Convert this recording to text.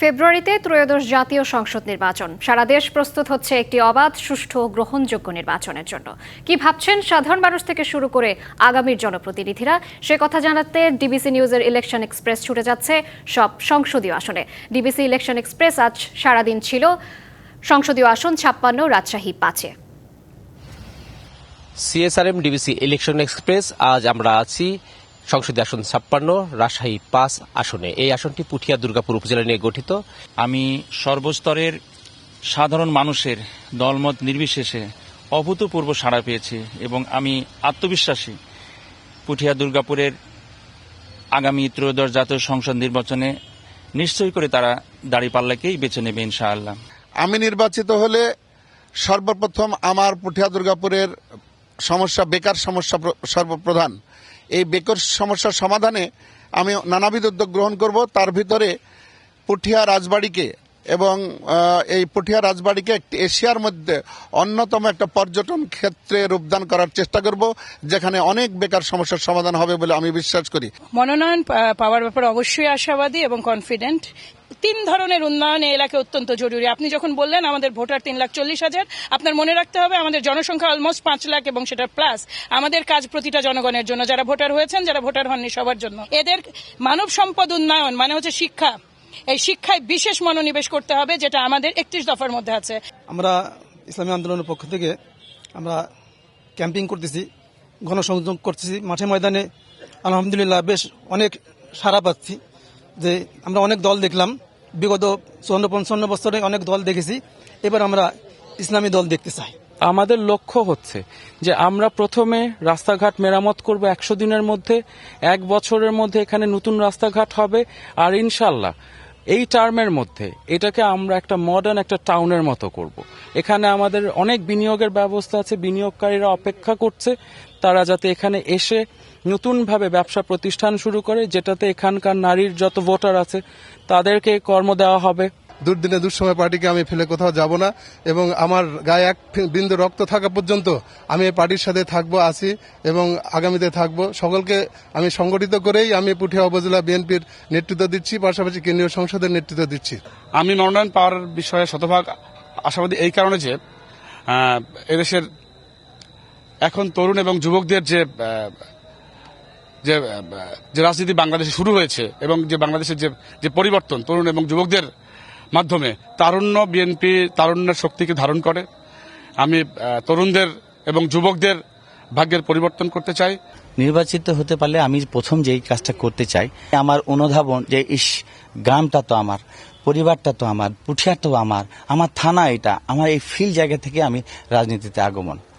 ফেব্রুয়ারিতে ত্রয়োদশ জাতীয় সংসদ নির্বাচন। সারা দেশ প্রস্তুত হচ্ছে একটি অবাধ, সুষ্ঠু ও গ্রহণযোগ্য নির্বাচনের জন্য। কি ভাবছেন সাধারণ মানুষ থেকে শুরু করে আগামীর জনপ্রতিনিধিরা? সে কথা জানাতে ডিবিসি নিউজের ইলেকশন এক্সপ্রেস ছুটে যাচ্ছে সব সংসদীয় আসনে। ডিবিসি ইলেকশন এক্সপ্রেস আজ সারাদিন ছিল সংসদীয় আসন ছাপ্পান্ন, রাজশাহী পাঁচে। সিএসআরএম, ডিবিসি ইলেকশন এক্সপ্রেস, আজ আমরা আছি সংসদীয় আসন ছাপ্পান্ন রাজশাহী পাঁচ আসনে। এই আসনটি পুঠিয়া দুর্গাপুর উপজেলা নিয়ে গঠিত। আমি সর্বস্তরের সাধারণ মানুষের দলমত নির্বিশেষে অভূতপূর্ব সাড়া পেয়েছি এবং আমি আত্মবিশ্বাসী পুঠিয়া দুর্গাপুরের আগামী ত্রয়োদশ জাতীয় সংসদ নির্বাচনে নিশ্চয়ই করে তারা দাঁড়িপাল্লাকেই বেছে নেবে ইনশাআল্লাহ। আমি নির্বাচিত হলে সর্বপ্রথম আমার পুঠিয়া দুর্গাপুরের সমস্যা বেকার সমস্যা প্র- সর্বপ্রধান। এই বেকর সমস্যার সমাধানে আমি নানাবিধ উদ্যোগ গ্রহণ করব। তার ভিতরে পুঠিয়া রাজবাড়িকে এবং এই পুঠিয়া রাজবাড়িকে একটি এশিয়ার মধ্যে অন্যতম একটা পর্যটন ক্ষেত্রে রূপদান করার চেষ্টা করব, যেখানে অনেক বেকার সমস্যার সমাধান হবে বলে আমি বিশ্বাস করি। মনোনয়ন পাওয়ার ব্যাপারে অবশ্যই আশাবাদী এবং কনফিডেন্ট তিন ধরনের উন্নয়ন এই এলাকায় অত্যন্ত জরুরি। আপনি যখন বললেন আমাদের ভোটার তিন লাখ চল্লিশ হাজার, আপনার মনে রাখতে হবে আমাদের জনসংখ্যা অলমোস্ট পাঁচ লাখ এবং সেটা প্লাস আমাদের কাজ প্রতিটা জনগণের জন্য, যারা ভোটার হয়েছেন, যারা ভোটার হননি সবার জন্য। এদের মানব সম্পদ উন্নয়ন মানে হচ্ছে শিক্ষা। এই শিক্ষায় বিশেষ মনোনিবেশ করতে হবে যেটা আমাদের একত্রিশ দফার মধ্যে আছে। আমরা ইসলামী আন্দোলনের পক্ষ থেকে আমরা ক্যাম্পিং করতেছি, গণসংযোগ করতেছি, মাঠে ময়দানে আলহামদুলিল্লাহ বেশ অনেক সাড়া পাচ্ছি। যে আমরা অনেক দল দেখলাম। বিগত চুয়ান্ন পঞ্চান্ন বছরে অনেক দল দেখেছি। এবার আমরা ইসলামী দল দেখতে চাই। আমাদের লক্ষ্য হচ্ছে যে আমরা প্রথমে রাস্তাঘাট মেরামত করব একশো দিনের মধ্যে, এক বছরের মধ্যে এখানে নতুন রাস্তাঘাট হবে, আর ইনশাল্লাহ এই টার্মের মধ্যে এটাকে আমরা একটা মডার্ন একটা টাউনের মতো করব। এখানে আমাদের অনেক বিনিয়োগের ব্যবস্থা আছে, বিনিয়োগকারীরা অপেক্ষা করছে। তারা যাতে এখানে এসে নতুনভাবে ব্যবসা প্রতিষ্ঠান শুরু করে যেটাতে এখানকার নারীর যত ভোটার আছে তাদেরকে কর্ম দেওয়া হবে। দুর্দিনে দুঃসময় পার্টিকে আমি ফেলে কোথাও যাব না এবং আমার গায়ে এক বিন্দু রক্ত থাকা পর্যন্ত আমি এই পার্টির সাথে থাকব আছি এবং আগামীতে থাকব। সকলকে আমি সংগঠিত করেই আমি পুঠিয়া উপজেলা বিএনপির নেতৃত্ব দিচ্ছি পাশাপাশি কেন্দ্রীয় সংসদের নেতৃত্ব দিচ্ছি। আমি মনোনয়ন পাওয়ার বিষয়ে শতভাগ আশাবাদী এই কারণে যে এদেশের এখন তরুণ এবং যুবকদের যে যে যে রাজনীতি বাংলাদেশে শুরু হয়েছে এবং যে বাংলাদেশের যে যে পরিবর্তন তরুণ এবং যুবকদের মাধ্যমে, তারুণ্য বিএনপি তারুণ্যের শক্তিকে ধারণ করে। আমি তরুণদের এবং যুবকদের ভাগ্যের পরিবর্তন করতে চাই। নির্বাচিত হতে পারলে আমি প্রথম যেই কাজটা করতে চাই, আমার অনুধাবন যে, ইস, গ্রামটা তো আমার, পরিবারটা তো আমার পুঠিয়াটাও আমার আমার থানা এটা, আমার এই ফিল জায়গা থেকে আমি রাজনীতিতে আগমন।